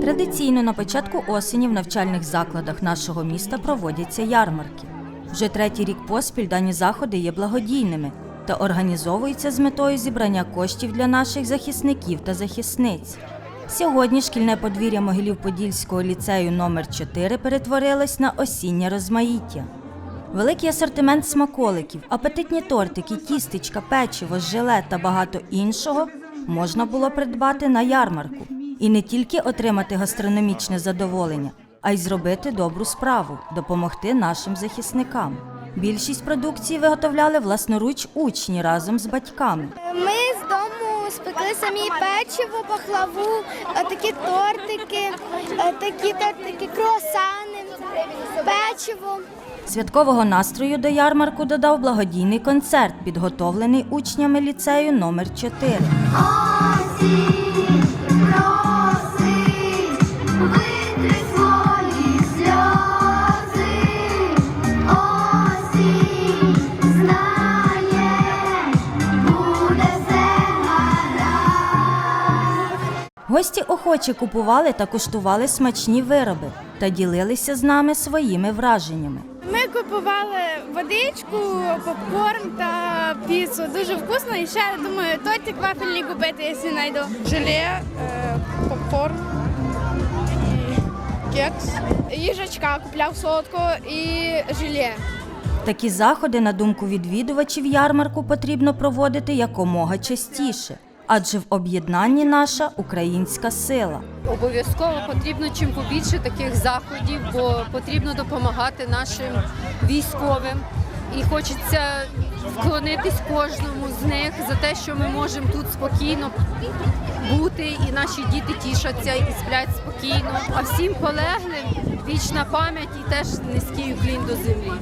Традиційно на початку осені в навчальних закладах нашого міста проводяться ярмарки. Вже третій рік поспіль дані заходи є благодійними та організовуються з метою зібрання коштів для наших захисників та захисниць. Сьогодні шкільне подвір'я Могилів-Подільського ліцею номер 4 перетворилось на осіннє розмаїття. Великий асортимент смаколиків, апетитні тортики, тістечка, печиво, желе та багато іншого можна було придбати на ярмарку і не тільки отримати гастрономічне задоволення, а й зробити добру справу допомогти нашим захисникам. Більшість продукції виготовляли власноруч учні разом з батьками. Ми з дому спекли самі печиво, пахлаву, е, такі тортики, е, такі тортики, круасани, печиво. Святкового настрою до ярмарку додав благодійний концерт, підготовлений учнями ліцею номер 4 Гості охоче купували та куштували смачні вироби та ділилися з нами своїми враженнями. Ми купували водичку, попкорн та піцу. Дуже вкусно. І ще думаю, тортик вафельний купити, якщо знайду. желе, е, попкорн і кекс. Їжачка купляв солодкого і желе. Такі заходи, на думку відвідувачів ярмарку, потрібно проводити якомога частіше, адже в об'єднанні наша українська сила. Обов'язково потрібно чим побільше таких заходів, бо потрібно допомагати нашим військовим. І хочеться вклонитись кожному з них за те, що ми можемо тут спокійно бути, і наші діти тішаться і сплять спокійно. А всім полеглим вічна пам'ять і теж низький уклін до землі.